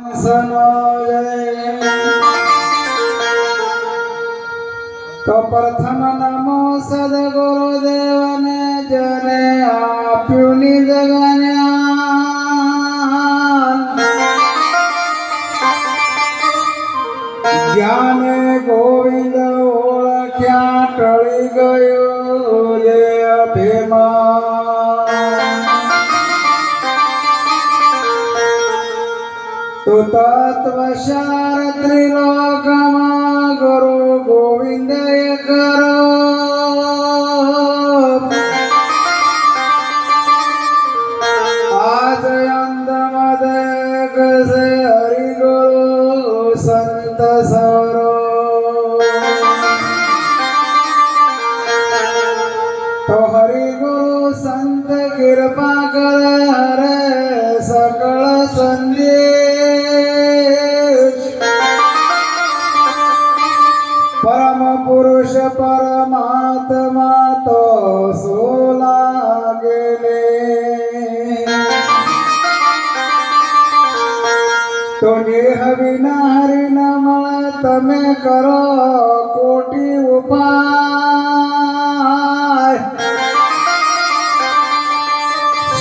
સનો જય તો પ્રથમ નમો સદગુરુદેવને तव शारत्रिलोक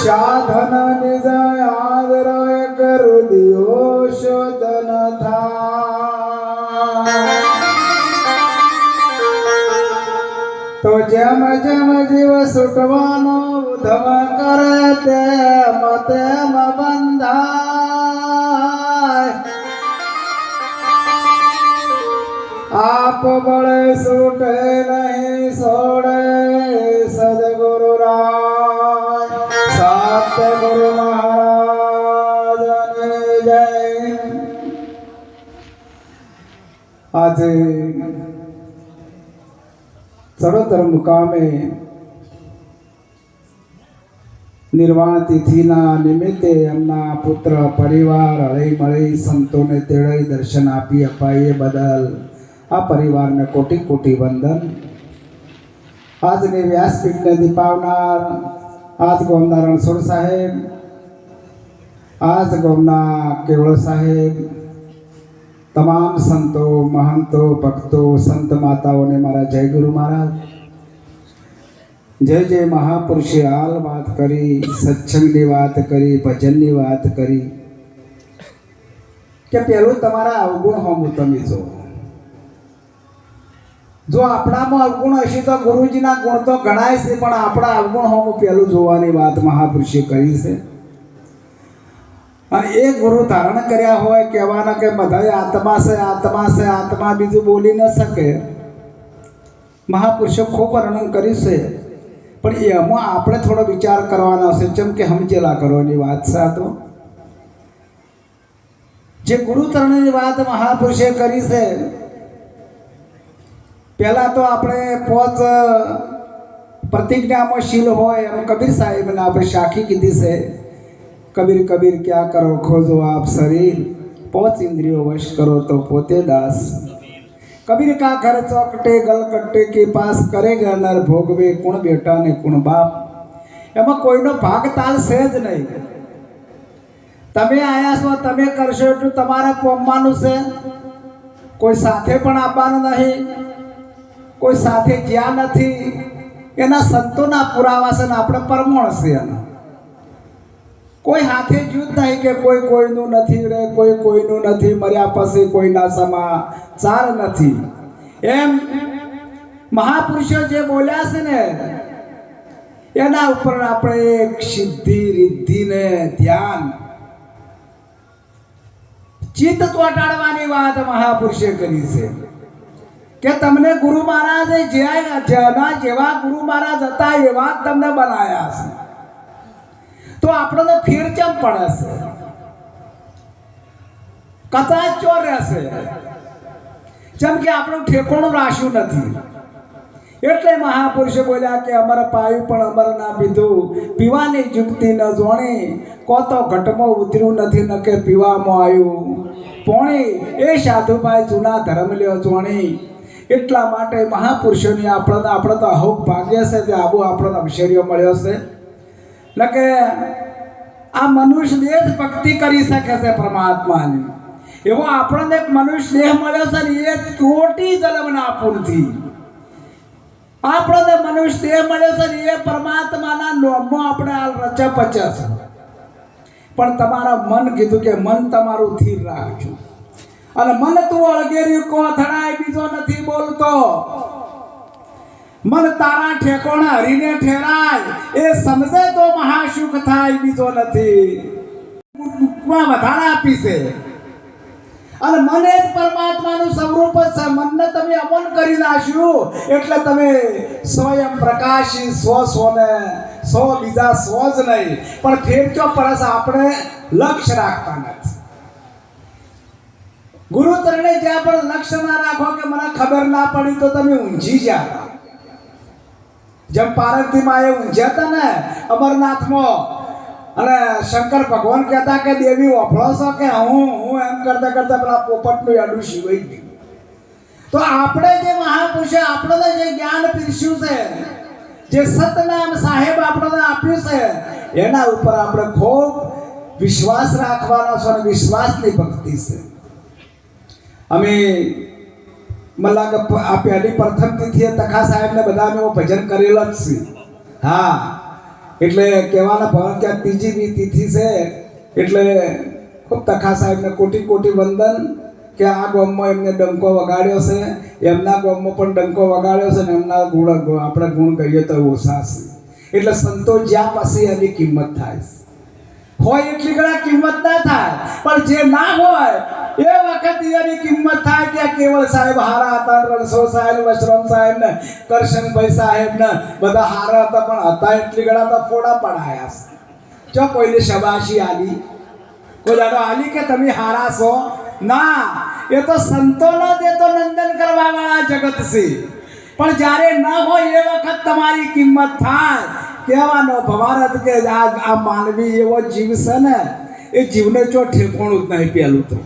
સાધન નિજ આદર કરો દિયો શોધન થાય. તો જેમ જેમ જીવ સુટવાનો ઉધમ કરે તેમ તેમ બંધાય. આપ બળે સુટે નહીં, સોડે આજે ચરોતર મુકામે નિર્વાણ તિથિના નિમિત્તે એમના પુત્ર પરિવાર હળી મળી સંતોને તેડાઈ દર્શન આપી અપાઈએ બદલ. આ પરિવારને કોટી કોટી વંદન. આજની વ્યાસપીઠને દીપાવનાર આજ ગોમના રણછોડ સાહેબ, આજ ગોમના કેવળ સાહેબ તમામ સંતો, મહંતો, ભક્તો, સંત માતાઓને મારા જય ગુરુ મહારાજ. જય જય મહાપુરુષે હાલ વાત કરી, સત્સંગની વાત કરી, ભજનની વાત કરી. કે પેલું તમારા અવગુણ હોમું તમે જો. જો આપણામાં અવગુણ હશે તો ગુરુજીના ગુણ તો ગણાય છે, પણ આપણા અવગુણ હોમું પેલું જોવાની વાત મહાપુરુષે કરી છે. અને એ ગુરુ ધારણ કર્યા હોય કહેવાના કે બધા આત્મા છે આત્મા છે, આત્મા બીજું બોલી ન શકે. મહાપુરુષો ખૂબ વર્ણન કર્યું છે. પણ એમાં આપણે થોડો વિચાર કરવાનો છે, જેમ કે સમજેલા કરવાની વાત છે તો. જે ગુરુચરણની વાત મહાપુરુષે કરી છે, પહેલાં તો આપણે પોચ પ્રતિજ્ઞામાં શીલ હોય એમ કબીર સાહેબને આપણે શાખી કીધી છે. કબીર કબીર ક્યાં કરો? ખોજો આપ શરીર. પોચ ઇન્દ્રિયો વશ કરો તો પોતે દાસ. કબીર કા ઘર ચોકટે ગલકટ્ટે કે પાસ કરે ગરનાર ભોગવે કુણ બેટા ને કુણ બાપ. એમાં કોઈનો ભાગ તાલ છે જ નહીં. તમે આયા છો, તમે કરશો એટલું તમારા પમવાનું છે. કોઈ સાથે પણ આપવાનું નહીં. કોઈ સાથે ગયા નથી. એના સંતોના પુરાવા છે ને આપણે પરમણ છે એના. કોઈ હાથે જૂથ નહીં કે કોઈ કોઈનું નથી રે, કોઈ કોઈનું નથી, મર્યા પછી કોઈના સમાચાર નથી. એમ મહાપુરુષો જે બોલ્યા છે ને, એના ઉપર આપણે એક સિદ્ધિ રિદ્ધિ ને ધ્યાન. ચિત્ત ચોટાડવાની વાત મહાપુરુષે કરી છે. કે તમને ગુરુ મહારાજે જેના જેવા ગુરુ મહારાજ હતા એવા જ તમને બનાયા છે. તો આપણને ફેર કેમ પડે છે? કદાચ ચોર રહેશે. જેમ કે આપણું ઠેકોણું રાખ્યું નથી. એટલે મહાપુરુષે બોલ્યા કે અમારે પાયું પણ અમારે ના પીધું. પીવાની જુક્તિ ન જોણી. કો તો ઘટમાં ઉતર્યું નથી, ન કે પીવામાં આવ્યું. પોણી, એ સાધુભાઈ જૂના ધર્મ લ્યો જોણી. એટલા માટે મહાપુરુષોની આપણને આપણે તો અહોક ભાગ્ય છે, તે આબુ આપણને અવસર્યો મળ્યો છે. એટલે કે આ મનુષ્ય દેહ જ ભક્તિ કરી શકે છે પરમાત્માની. એવો આપણને એક મનુષ્ય દેહ મળ્યો છે ને, એ કોટી જન્મના પૂરથી. આપણને મનુષ્ય દેહ મળ્યો છે ને, એ પરમાત્માના નોમમાં આપણે આ રચે પચ્યા છે. પણ તમારા મન કીધું કે મન તમારું સ્થિર રાખજો. અને મન તું અળગેરી કોથળાય બીજો નથી બોલતો. મન તારા ઠેકોણ હરીને ઠેરાય. એ સમજે તો મહાસુખ થાય, બીજો નથી. માં વધારે આપી અને મને જ પરમાત્માનું સ્વરૂપ મનને તમે અમન કરી નાખ્યું. એટલે તમે સ્વયં પ્રકાશી સ્વ સ્વને સો બીજા સ્વ જ નહીં. પણ ફેરચો પરસ આપણે લક્ષ્ય રાખતા નથી ગુરુ તરણે જ્યાં પણ લક્ષ્ય ના રાખો કે મને ખબર ના પડી તો તમે ઊંઝી ગયા જેમ પાર્વતીમાં એ ઊંઝ્યા હતા ને અમરનાથમાં, અને શંકર ભગવાન કહેતા કે, દેવી ઓફળો છો કે? હું હું એમ કરતા કરતા પેલા પોપટનું અડું શિવાઈ ગયું. તો આપણે જે મહાપુરુષે આપણને જે જ્ઞાન પીરસ્યું છે, જે સતનામ સાહેબ આપણને આપ્યું છે, એના ઉપર આપણે ખૂબ વિશ્વાસ રાખવાનો છે અને વિશ્વાસની ભક્તિ છે. અમે મને લાગે આ પહેલી પ્રથમ તિથિએ તખા સાહેબને બધા મેં ભજન કરેલો જ છે હા એટલે કહેવાના ભવન આ ત્રીજી બી તિથિ છે, એટલે ખૂબ તખા સાહેબને કોટી કોટી વંદન કે આ ગામમાં એમને ડંકો વગાડ્યો છે, એમના ગામમાં પણ ડંકો વગાડ્યો છે ને એમના ગુણ આપણે ગુણ કહીએ તો ઓછા છે. એટલે સંતો જ્યાં પાસે એની કિંમત થાય છે. હોય એટલી ઘણા કિંમત ના થાય. પણ જે ના હોય, એ વખત એની કિંમત થાય કે કેવળ સાહેબ હારા હતા, રણછોડ સાહેબ, વશરામ સાહેબ ને, કરશનભાઈ સાહેબ ને, બધા હારા હતા, પણ હતા એટલી ઘણા તો ફોડા પડાયા છે. જો કોઈને શબાશી આલી. કોઈ દાડો આલી કે તમે હારા છો? ના, એ તો સંતોનો તો નંદન કરવા વાળા જગત છે. પણ જ્યારે ન હોય એ વખત તમારી કિંમત થાય. કહેવાનો ભવારત કે આ આ માનવી એવો જીવ ને, એ જીવને જો ઠેકોણું જ નહીં પહેલું તો.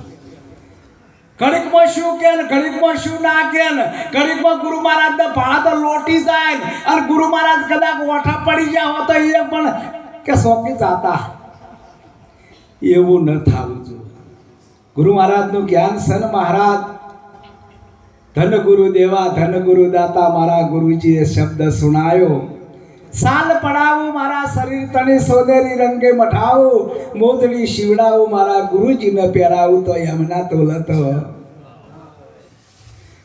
ઘડીકમાં શું કે ઘડીકમાં શું ના કે ઘડીકમાં ગુરુ મહારાજ ને ભાડા તો લોટી જાય અને ગુરુ મહારાજ કદાચ ઓઠા પડી ગયા હો એ પણ કે સોંપી જાતા. એવું ન થવું જોઈએ ગુરુ મહારાજનું જ્ઞાન છે ને મહારાજ. ધન ગુરુ દેવા, ધન ગુરુ દાતા, મારા ગુરુજીએ શબ્દ સુણાયો. સાલ પડાવું મારા શરીર તને સોનેરી રંગે મઠાવું મોદડી શિવડાવું મારા ગુરુજીને પહેરાવું તો એમના તોલત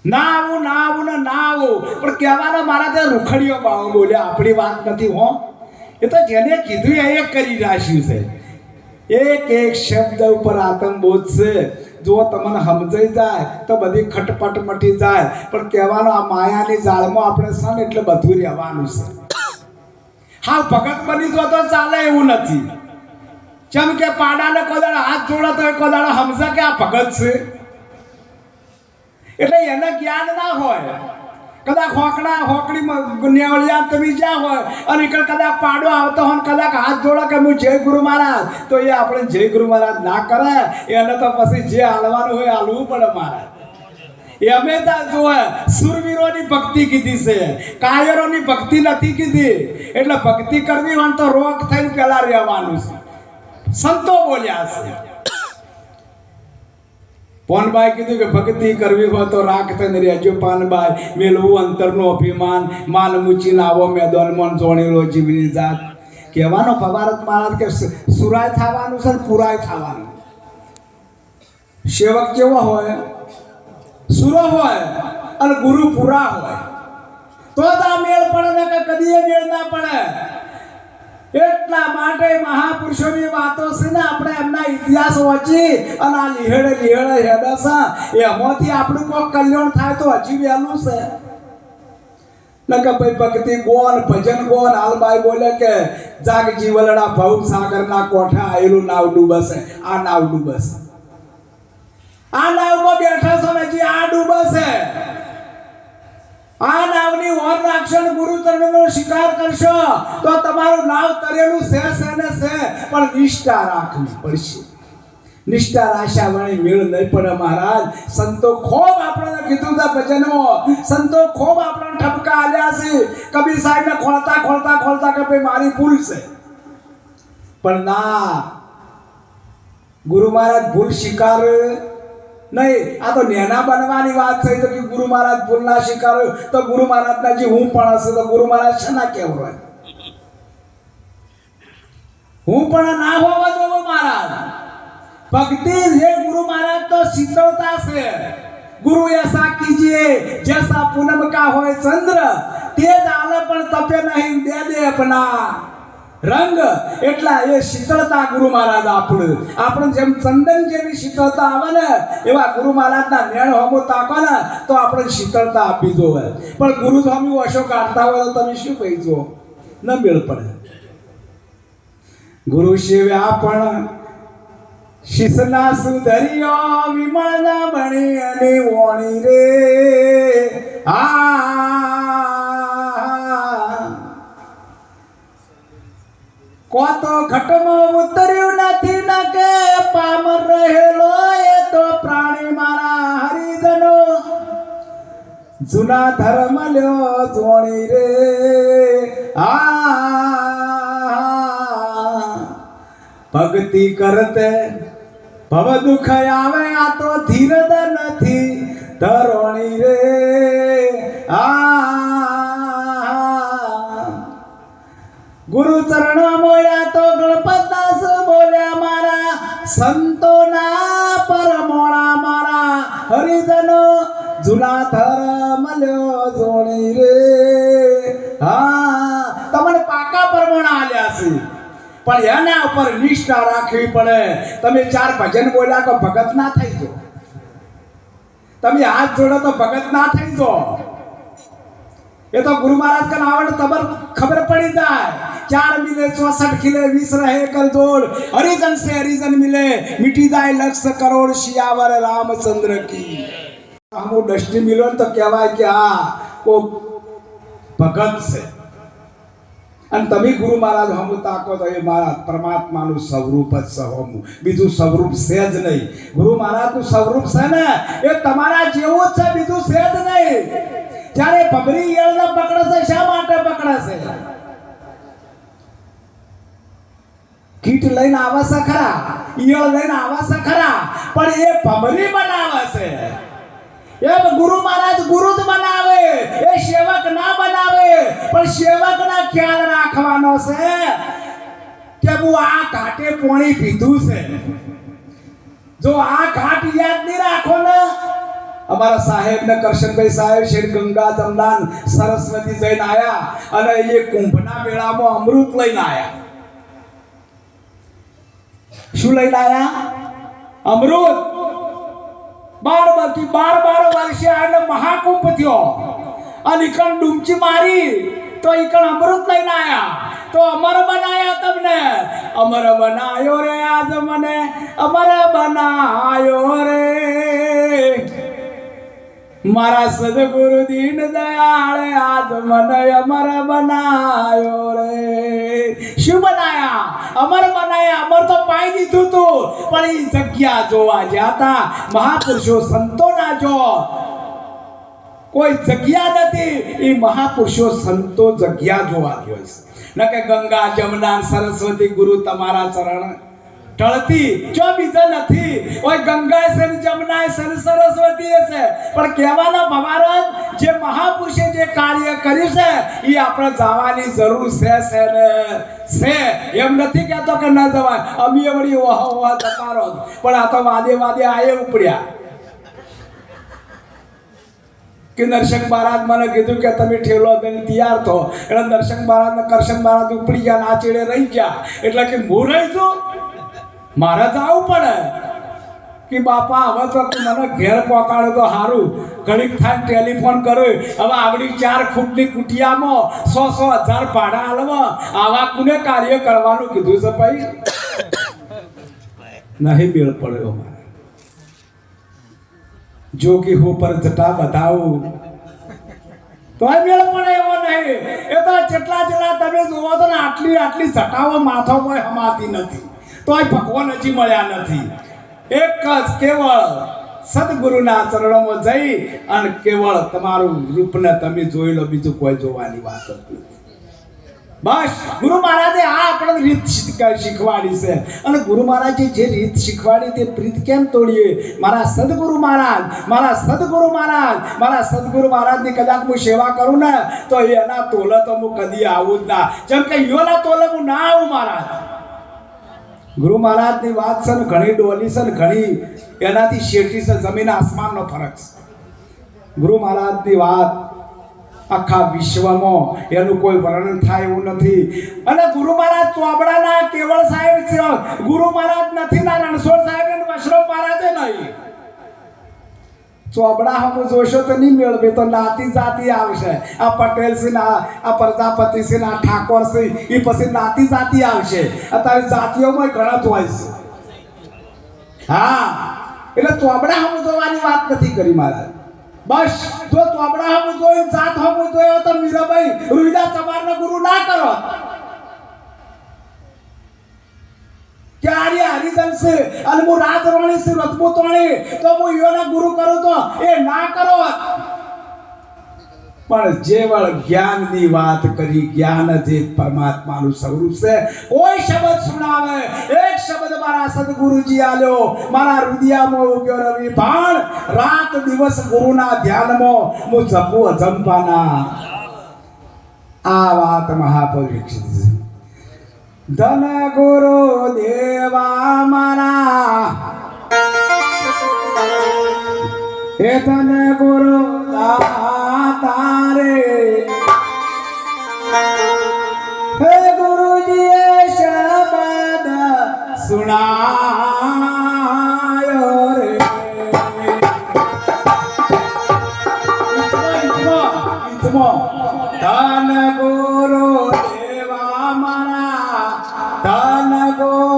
ના આવું ના આવું ને ના આવું પણ કહેવાનો મારા ત્યાં રૂખડીઓ બાવો બોલ્યા, આપણી વાત નથી હો. એ તો જેને કીધું એ કરી રાખ્યું છે. એક એક શબ્દ ઉપર આતંકબોધ છે. જો તમને સમજાઈ જાય તો બધી ખટપટ મટી જાય. પણ કહેવાનો આ માયાની જાળમાં આપણે સન એટલે બધું રહેવાનું છે. હાલ ભગત બની જો તો ચાલે એવું નથી. જેમ કે પાડાને કોદાળા હાથ જોડે તો કોદાળા સમજે કે આ ભગત છે. એટલે એને જ્ઞાન ના હોય. કદાચ હોકડા હોકડી નેવળિયા તમે જ્યાં હોય અને ઈકડ કદાચ પાડો આવતો હોય કદાચ હાથ જોડો કે હું જય ગુરુ મહારાજ, તો એ આપણે જય ગુરુ મહારાજ ના કરે. એને તો પછી જે હાલવાનું હોય હાલવું પડે મહારાજ. એ અમે જોવે સુરવીરોની ભક્તિ કીધી છે, કાયરોની ભક્તિ નથી કીધી. એટલે ભક્તિ કરવી હોય તો રોગ થઈને પેલા રહેવાનું છે. સંતો બોલ્યા છે. પોનબાઈ કીધું કે ભક્તિ કરવી હોય તો રાખ થઈને રહેજો પાનબાઈ. મેલવું અંતરનું અભિમાન. માન મૂચીને આવો મન જોણેલો જીવની જાત. કહેવાનો ભવારત મહારાજ કે સુરાય થવાનું છે ને પુરાય થવાનું. સેવક કેવો હોય. સુરો હોય અને ગુરુ પૂરા હોય. તો જ મેળ પડે, ને કે કદી મેળ ના પડે. એટલા માટે મહાપુરુષોની વાતો છે ને આપણે એમના ઇતિહાસ વાંચી અને આ લીહેડે લીહેડે હેડે છે. એમાંથી આપણું કોઈ કલ્યાણ થાય તો હજી વહેલું છે. નકે ભાઈ ભક્તિ ગોન, ભજન ગોન, હાલબાઈ બોલે કે જાગ જીવલડા ભવ સાગરના કોઠા આયેલું નાવ ડૂબશે આ નાવ ડૂબશે આ નાવમાં બેઠા છો ને જે આ ડૂબશે આ નાવની ઓર રાખશો ને ગુરુ ચરણનો શિકાર કરશો, તો તમારું નાવ તરેલું છે છે ને છે, પણ નિષ્ઠા રાખવી પડશે. નિષ્ઠા રાશા વાણી મેળ નહીં પડે મહારાજ. સંતો ખૂબ આપણને કીધું હતા ભજનો. સંતો ખૂબ આપણને ઠપકા આલ્યા છે. કબીર સાહેબને ખોલતા ખોલતા ખોલતા કે ભાઈ મારી ભૂલ છે. પણ ના, ગુરુ મહારાજ ભૂલ સ્વીકાર. નહીં, આ તો નેના બનવાની વાત થઈ તો કે ગુરુ મહારાજ ભૂલ ના સ્વીકારો તો ગુરુ મહારાજના જે હું પણ હશે તો ગુરુ મહારાજ છે ના કેવું હું પણ ના હોવા દેવો મહારાજ. ભક્તિ હે ગુરુ મહારાજ તો શીતળતા છે. ગુરુ એસા કીજીએ, જેસા પૂનમ કા હોય ચંદ્ર, તે જ આલે પણ તપે નહીં, બે દે અપના. રંગ એટલા એ શીતળતા ગુરુ મહારાજ આપણું આપણે જેમ ચંદન જેવી શીતળતા આવે ને એવા ગુરુ મહારાજના નેણ હોમો તાકો ને તો આપણે શીતળતા આપી દો પણ ગુરુ સ્વામી ઓશો કાઢતા હોય તો તમે શું કહી દો ન મેળ પડે ગુરુ શિવ્યા પણ શિસના સુધરિયો વિમળના બણી અને વોણી રે આ કો તો ઘટમાં ઉતર્યું નથી ન કે પામર રહેલો એ તો પ્રાણી મારા હરિજનો. જૂના ધર્મ લ્યો જોણી રે. આ ભક્તિ કરતે ભવ દુખ આવે, આ તો ધીરદ નથી ધરોણી રે. ચરણ મોયા તો ગણપતદાસ બોલ્યા મારા, સંતોના પરમોણા મારા. હરિજનો જૂના થર મળ્યો જોણી રે. હા, તમને પાકા પરમોણા આલ્યા છે. પણ એના ઉપર નિષ્ઠા રાખવી પડે. તમે ચાર ભજન બોલ્યા તો ભગત ના થઈ જો. તમે હાથ જોડો તો ભગત ના થઈ જો. ये तो गुरु महाराज का नावट तबर खबर पड़ी जाए चार मिले चौसठ खिले विष रहे कर जोड़ हरिजन से हरिजन मिले मिटी जाए लक्ष करोड़ शियावर रामचंद्र की हम वो डस्टी मिलो तो कहवा क्या को ભગત છે અને તમે ગુરુ મહારાજ હમું તાકો તો એ મારા પરમાત્માનું સ્વરૂપ જ સહમું બીજું સ્વરૂપ છે જ નહીં ગુરુ મહારાજનું સ્વરૂપ છે ને એ તમારા જેવું જ છે બીજું છે જ નહીં જ્યારે ભમરી ઈયળને પકડે છે શા માટે પકડે છે કીટ લઈને આવે છે ખરા, ઈયળ લઈને આવે છે ખરા, પણ એ ભમરી બનાવે છે. એ ગુરુ મહારાજ ગુરુ જ બનાવે, એ સેવક ના બનાવે, પણ સેવક ના ખ્યાલ રાખવાનો છે કે હું આ ઘાટે પોણી પીધું છે. જો આ ઘાટ યાદ નહીં રાખો ને અમારા સાહેબ ને કરશનભાઈ સાહેબ, શ્રી ગંગા જમદાન, સરસ્વતી જઈને આવ્યા અને એ કુંભના મેળામાં અમૃત લઈને આવ્યા શું લઈને આવ્યા અમૃત. બાર બાકી બાર બાર વર્ષે આને મહાકુંભ થયો. અને ઇકણ ડૂમચી મારી, તો ઇકણ અમૃત લઈને આવ્યા તો અમર બનાયા તમને. અમર બનાયો રે આજ મને. અમર બનાયો રે. મારા સદગુરુ દીન દયાળે આજ અમર બનાયો રે. શું બનાયા? અમર બનાયા, અમર તો પાઈ દીધું તું. પણ એ જગ્યા જોવા જતા મહાપુરુષો સંતોના જો. કોઈ જગ્યા નથી એ મહાપુરુષો સંતો જગ્યા જોવા ગયો ન કે ગંગા, જમના, સરસ્વતી ગુરુ તમારા ચરણ ઢળતી જો બીજા નથી. ઓય ગંગા છે ને જમના છે સરસ્વતી છે. પણ કહેવાના ભવારત જે મહાપુરુષે જે કાર્ય કર્યું છે એ આપણે જવાની જરૂર છે છે ને? છે. એમ નથી કહેતો કે ન જવાય. અમે વળી ઓહો ઓહો જતા પણ આ તો વાદે વાદે આયે ઉપડ્યા. કે દર્શન મહારાજ મને કીધું કે તમે ઠેલો દઈને તૈયાર થો. એટલે દર્શન મહારાજ ને કરશન મહારાજ ઉપડી ગયા ના ચેડે રહી ગયા. એટલે કે હું રહી છું? મારે તો આવું પડે. કે બાપા, હવે તો મને ઘેર પહોંચાડે તો સારું ઘડીક થાય ટેલિફોન કર્યો હવે આવડી ચાર ફૂટની કુટિયામાં સો સો હજાર ભાડા હાલવા. આવા કુને કાર્ય કરવાનું કીધું છે ભાઈ? નહીં મેળ પડ્યો મારે. કે હું પર જટા બતાવું તોય મેળ પડે એવો નહીં. એ તો જેટલા જેટલા તમે જોવો તો ને, આટલી આટલી જટાઓ માથો કોઈ હમાતી નથી. તોય ભગવાન હજી મળ્યા નથી. એક જ કેવળ સદગુરુના ચરણોમાં જઈ અને કેવળ તમારું રૂપને તમે જોઈ લો, બીજું કોઈ જોવાની વાત નથી. બસ, ગુરુ મહારાજે આ આપણને રીત શીખવાડી છે. અને ગુરુ મહારાજે જે રીત શીખવાડી તે પ્રીત કેમ તોડીએ? મારા સદગુરુ મહારાજ, મારા સદગુરુ મહારાજ, મારા સદગુરુ મહારાજની કદાચ હું સેવા કરું ને, તો એના તોલે તો હું કદી આવું જ ના. જેમ કે યોના તોલે હું ના આવું, મહારાજ. ગુરુ મહારાજની વાત છે ને ઘણી ડોલી છે ને ઘણી, એનાથી શેઠી છે, જમીન આસમાનનો ફરક છે. ગુરુ મહારાજની વાત આખા વિશ્વમાં એનું કોઈ વર્ણન થાય એવું નથી. અને ગુરુ મહારાજ ચોબડાના કેવળ સાહેબ છે. ગુરુ મહારાજ નથી, ના રણછોડ સાહેબ અને વૈષ્ણવ મહારાજે નહીં. ચોબડા હમ જોશો તો નહીં મેળવે, તો નાતી જાતિ આવશે. આ પટેલ સિંહ આ પ્રજાપતિ સિંહ આ ઠાકોર સિંહ એ પછી નાતી જાતિ આવશે. અત્યારે જાતિઓમાં ઘણા હોય છે. હા, એટલે ચોબડા હમ જોવાની વાત નથી કરી મારા. બસ, જો ચોબડા હમ જોઈ જાત હમ જોયો તો મીરાબાઈ રૂઈદા ચમારનો ગુરુ ના કરો. કે આર્ય હરિજન છે અને હું રાજવાણી છે રજપૂતવાણી તો હું યોના ગુરુ કરું તો એ ના કરો. પણ જેવળ જ્ઞાનની વાત કરી, જ્ઞાન જે પરમાત્માનું સ્વરૂપ છે, કોઈ શબ્દ સુનાવે. એક શબ્દ મારા સદગુરુજી આલ્યો. મારા હૃદયમાં ઉગ્યો રવિ ભાણ, રાત દિવસ ગુરુના ધ્યાનમાં હું જપું અજંપાના. આ વાત મહાપરીક્ષિત છે ધન ગુરુ દેવા મારા. હે ધન ગુરુ તારે. હે ગુરુજીએ શબ્દ સુણાયો રે. ધન ગુરુ ધન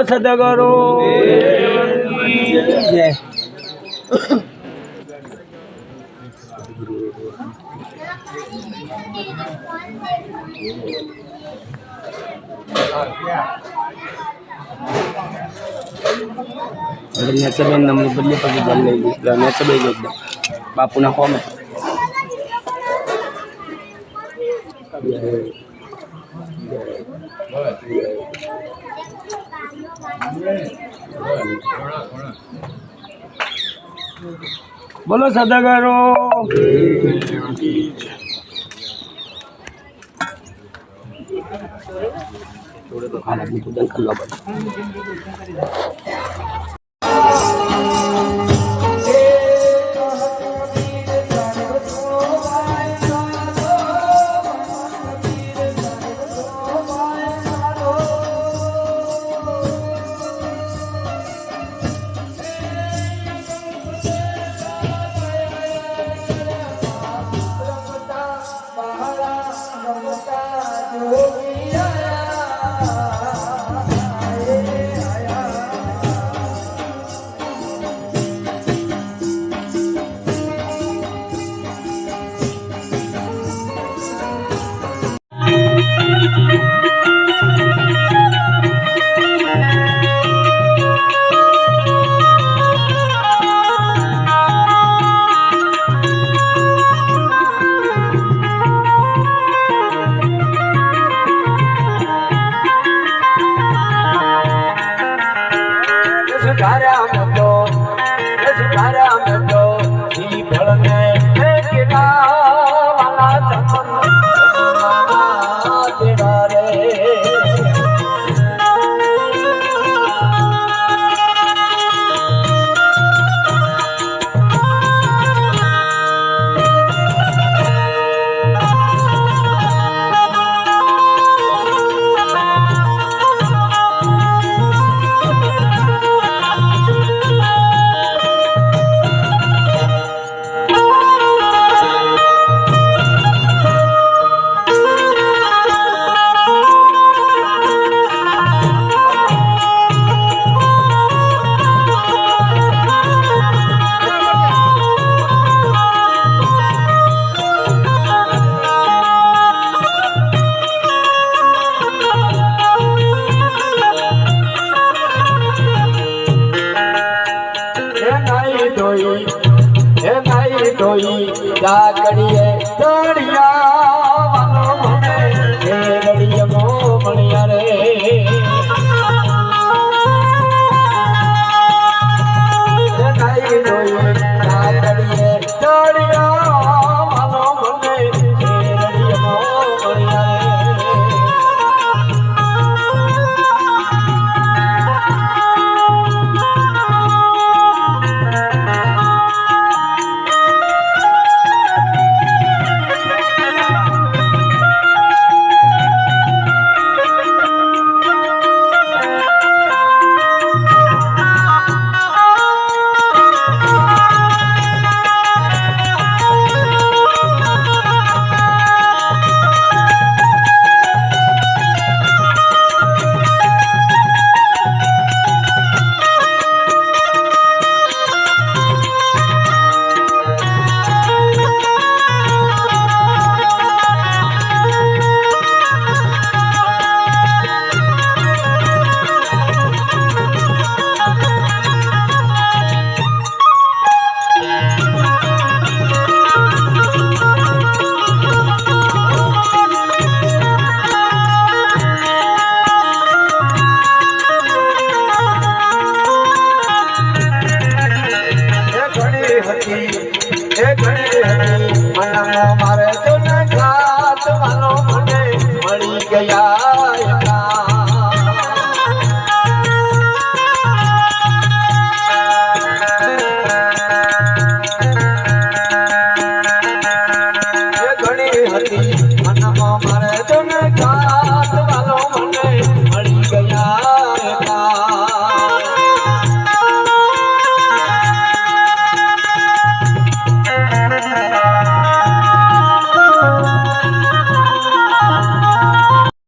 બોલો સદગુરુ. જય. નેચરબેન નામની બદલી પગી જલ લઈ લીધી. નેચરબેન બાપુના કોમે બોલો સદાગરો. થોડે પૂજન કરવા પડે હે નહીં ધોઈ જાગડીએ દળિયા